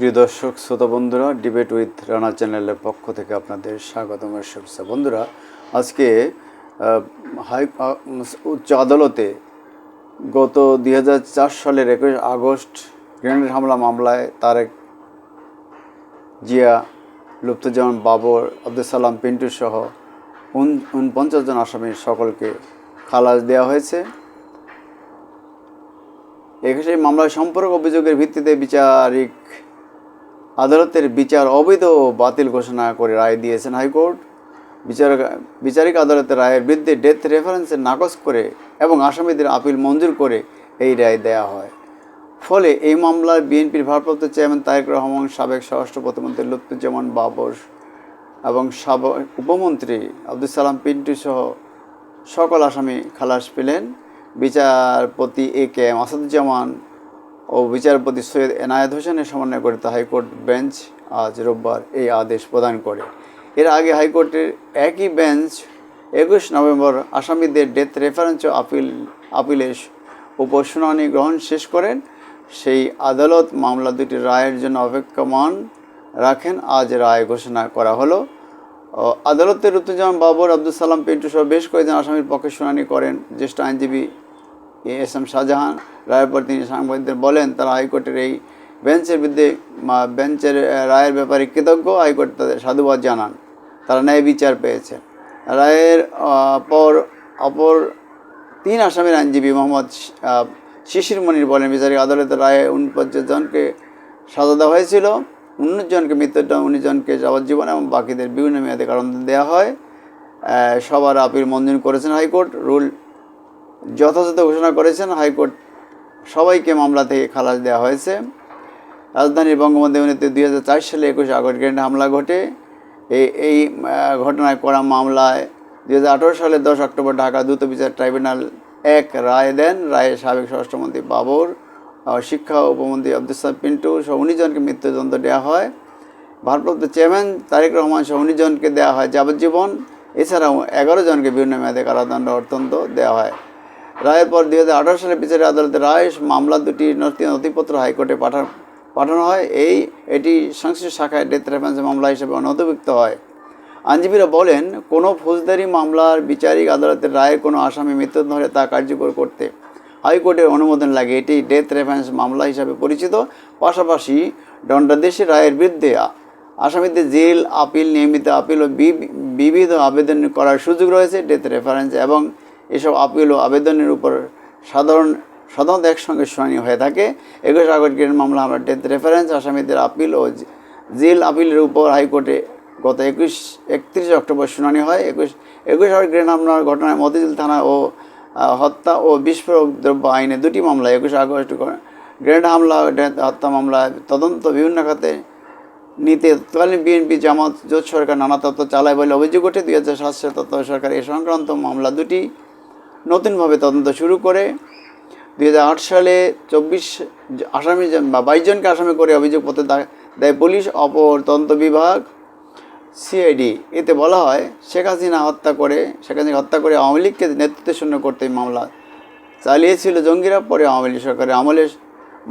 প্রিয় দর্শক, শ্রোতা বন্ধুরা ডিবেট উইথ রানা চ্যানেলের পক্ষ থেকে আপনাদের স্বাগতম শুভেচ্ছা। বন্ধুরা, আজকে হাই উচ্চ আদালতে গত দুই হাজার চার সালের একুশ আগস্ট গ্রেনেড হামলা মামলায় তারেক জিয়া লুপ্তজামান বাবর আব্দুল সালাম পিন্টু সহ উন- উনপঞ্চাশ জন আসামির সকলকে খালাস দেওয়া হয়েছে। একুশে মামলার সম্পর্ক অভিযোগের ভিত্তিতে বিচারিক আদালতের বিচার অবৈধ বাতিল ঘোষণা করে রায় দিয়েছেন হাইকোর্ট। বিচারক বিচারিক আদালতের রায়ের বিরুদ্ধে ডেথ রেফারেন্সে নাকচ করে এবং আসামিদের আপিল মঞ্জুর করে এই রায় দেয়া হয়। ফলে এই মামলার বিএনপির ভারপ্রাপ্ত চেয়ারম্যান তারেক রহমান, সাবেক স্বরাষ্ট্র প্রতিমন্ত্রী লুৎফুজ্জামান বাবর এবং সাবেক উপমন্ত্রী আব্দুল সালাম পিন্টু সহ সকল আসামি খালাস পেলেন। বিচারপতি এ কে এম আসাদুজ্জামান ও বিচারপতি সৈয়দ এনায়েত হোসেনের সমন্বয়ে গঠিত হাইকোর্ট বেঞ্চ আজ রোববার এই আদেশ প্রদান করে। এর আগে হাইকোর্টের একই বেঞ্চ একুশ নভেম্বর আসামিদের ডেথ রেফারেন্স আপিল, আপিলের উপর শুনানি গ্রহণ শেষ করেন। সেই আদালত মামলা দুটির রায়ের জন্য অপেক্ষমান রাখেন। আজ রায় ঘোষণা করা হলো। আদালতের রুতুজামান বাবর আব্দুল সালাম পিন্টু সহ বেশ কয়েকজন আসামির পক্ষে শুনানি করেন। জ্যেষ্ঠ আইনজীবী এস এম শাহজাহান রায়ের পর তিনি সাংবাদিকদের বলেন, তারা হাইকোর্টের এই বেঞ্চের বিরুদ্ধে বেঞ্চের রায়ের ব্যাপারে কৃতজ্ঞ। হাইকোর্ট তাদের সাধুবাদ জানান। তারা ন্যায় বিচার পেয়েছে। রায়ের পর, অপর তিন আসামির আইনজীবী মোহাম্মদ শিশির মনির বলেন, বিচারিক আদালতের রায়ে উনপঞ্চাশ জনকে সাজা দেওয়া হয়েছিল। উনিশ জনকে মৃত্যুদণ্ড, উনিশ জনকে যাবজ্জীবন এবং বাকিদের বিভিন্ন মেয়াদে কারণ দেওয়া হয়। সবার আপিল মঞ্জুর করেছেন হাইকোর্ট। রুল যথাযথ ঘোষণা করেছেন হাইকোর্ট। সবাইকে মামলা থেকে খালাস দেওয়া হয়েছে। রাজধানীর বঙ্গবন্ধু দুই হাজার চার সালে একুশে আগস্ট গ্রেনেড হামলা ঘটে। এই এই ঘটনায় করা মামলায় দুই হাজার আঠারো সালের দশ অক্টোবর ঢাকা দ্রুত বিচার ট্রাইব্যুনাল এক রায় দেন। রায়ে সাবেক স্বরাষ্ট্রমন্ত্রী বাবর শিক্ষা উপমন্ত্রী আব্দুল সালাম পিন্টু সহ উনিশ জনকে মৃত্যুদণ্ড দেওয়া হয়। ভারপ্রাপ্ত চেয়ারম্যান তারেক রহমান সহ উনিশ জনকে দেওয়া হয় যাবজ্জীবন। এছাড়াও এগারো জনকে বিভিন্ন মেয়াদে কারাদণ্ড অর্থন্ত দেওয়া হয়। রায়ের পর দুই হাজার আঠারো সালে বিচারিক আদালতের রায় মামলা দুটি নথি নথিপত্র হাইকোর্টে পাঠান পাঠানো হয়। এই এটি সংশ্লিষ্ট শাখায় ডেথ রেফারেন্স মামলা হিসেবে নথিভুক্ত হয়। আইনজীবীরা বলেন, কোনো ফৌজদারি মামলার বিচারিক আদালতের রায়ের কোনো আসামি মৃত্যুদণ্ড হলে তা কার্যকর করতে হাইকোর্টের অনুমোদন লাগে। এটি ডেথ রেফারেন্স মামলা হিসাবে পরিচিত। পাশাপাশি দণ্ডাদেশের রায়ের বিরুদ্ধে আসামিদের জেল, আপিল, নিয়মিত আপিল ও বিবিধ আবেদন করার সুযোগ রয়েছে। ডেথ রেফারেন্স এবং এসব আপিল ও আবেদনের উপর সাধারণ, সাধারণত একসঙ্গে শুনানি হয়ে থাকে। একুশ আগস্ট গ্রেন মামলা আমরা ডেথ রেফারেন্স আসামিদের আপিল ও জেল আপিলের উপর হাইকোর্টে গত একুশ, একত্রিশে অক্টোবর শুনানি হয়। একুশ একুশ আগস্ট গ্রেন হামলার ঘটনায় মতিঝিল থানা ও হত্যা ও বিস্ফোরক দ্রব্য আইনে দুটি মামলা একুশ আগস্ট গ্রেনেড হামলা হত্যা মামলায় তদন্ত বিভিন্ন খাতে নিতে তৎকালীন বিএনপি, জামাত, জোট সরকার নানা তত্ত্ব চালায় বলে অভিযোগ ওঠে। দুই হাজার সাত সালে তত্ত্ব সরকার এ সংক্রান্ত মামলা দুটি নতুনভাবে তদন্ত শুরু করে দুই হাজার আট সালে চব্বিশ আসামি বা বাইশ জনকে আসামি করে অভিযোগপত্র দেয় পুলিশ, অপর তদন্ত বিভাগ, সিআইডি। এতে বলা হয়, শেখ হাসিনা হত্যা করে, শেখ হাসিনা হত্যা করে আওয়ামী লীগকে নেতৃত্ব শূন্য করতে মামলা চালিয়েছিল জঙ্গিরা। পরে আওয়ামী লীগ সরকারের আমলে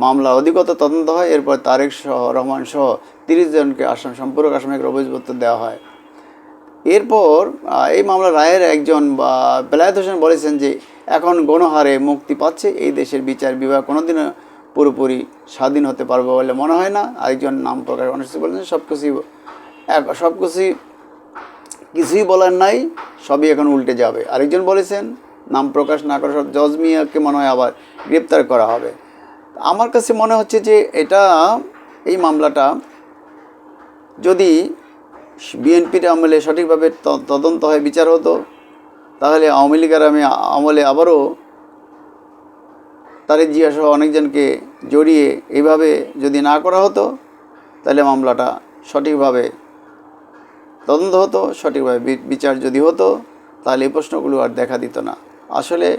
মামলা অধিকতর তদন্ত হয়। এরপর তারেক সহ রহমান সহ তিরিশ জনকে আসাম, সম্পূরক আসামিকে অভিযোগপত্র দেওয়া হয়। এরপর এই মামলা রায়ের একজন, বা, বেলায়েত হোসেন বলেছেন যে, এখন গণহারে মুক্তি পাচ্ছে, এই দেশের বিচার বিভাগ কোনোদিনও পুরোপুরি স্বাধীন হতে পারবে বলে মনে হয় না। আরেকজন নাম প্রকাশ অনুষ্ঠিত বলেছেন সব কিছুই সব কিছুই কিছুই বলার নাই, সবই এখন উল্টে যাবে। আরেকজন বলেছেন, নাম প্রকাশ না করে সব জজ মিয়াকে মনে হয় আবার গ্রেপ্তার করা হবে। আমার কাছে মনে হচ্ছে যে, এটা, এই মামলাটা যদি বিএনপির আমলে সঠিকভাবে তদন্ত হয়, বিচার হতো, তাহলে আওয়ামী লীগের আমি আমলে আবারও তারেক জিয়া সহ অনেকজনকে জড়িয়ে এইভাবে যদি না করা হতো, তাহলে মামলাটা সঠিকভাবে তদন্ত হতো, সঠিকভাবে বিচার যদি হতো, তাহলে এই প্রশ্নগুলো আর দেখা দিত না। আসলে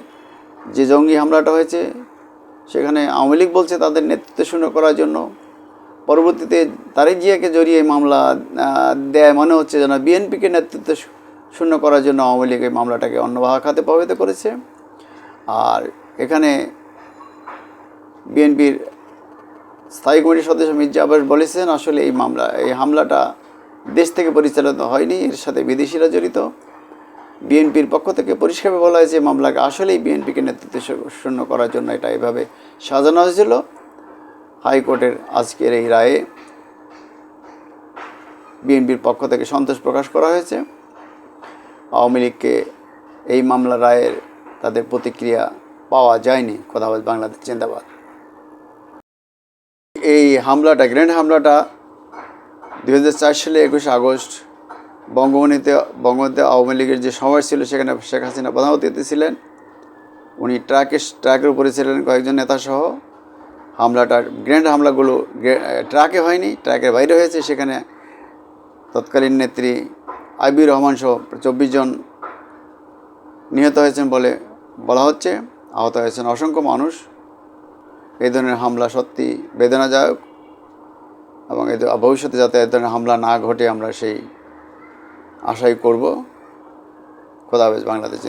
যে জঙ্গি হামলাটা হয়েছে, সেখানে আওয়ামী লীগ বলছে তাদের নেতৃত্ব শূন্য করার জন্য। পরবর্তীতে তারেক জিয়াকে জড়িয়ে মামলা দেয় মনে হচ্ছে যেন বিএনপিকে নেতৃত্ব শূন্য করার জন্য আওয়ামী লীগ এই মামলাটাকে অন্যভাবে খাতে প্রভাবিত করেছে। আর এখানে বিএনপির স্থায়ী কমিটির সদস্য মির্জা আব্বাস বলেছেন, আসলে এই মামলা, এই হামলাটা দেশ থেকে পরিচালিত হয়নি, এর সাথে বিদেশিরা জড়িত। বিএনপির পক্ষ থেকে পরিষ্কারভাবে বলা হয়েছে মামলাকে আসলেই বিএনপিকে নেতৃত্ব শূন্য করার জন্য এটা এভাবে সাজানো হয়েছিল। হাইকোর্টের আজকের এই রায়ে বিএনপির পক্ষ থেকে সন্তোষ প্রকাশ করা হয়েছে। আওয়ামী লীগকে এই মামলা রায়ের তাদের প্রতিক্রিয়া পাওয়া যায়নি। কথাবাদ বাংলাদেশ জিন্দাবাদ। এই হামলাটা গ্র্যান্ড হামলাটা দু হাজার চার সালে একুশে আগস্ট বঙ্গবন্ধুতে বঙ্গবন্ধু আওয়ামী লীগের যে সমাবেশ ছিল, সেখানে শেখ হাসিনা প্রধান অতিথি ছিলেন। উনি ট্রাকে ট্রাকের উপরে ছিলেন, কয়েকজন নেতাসহ হামলাটার গ্র্যান্ড হামলাগুলো ট্রাকে হয়নি, ট্রাকের বাইরে হয়েছে। সেখানে তৎকালীন নেত্রী আইবি রহমান সহ চব্বিশ জন নিহত হয়েছেন বলে বলা হচ্ছে। আহত হয়েছেন অসংখ্য মানুষ। এই ধরনের হামলা সত্যি বেদনাদায়ক এবং এ ভবিষ্যতে যাতে এ ধরনের হামলা না ঘটে, আমরা সেই আশাই করব। খোদা হাফেজ বাংলাদেশ।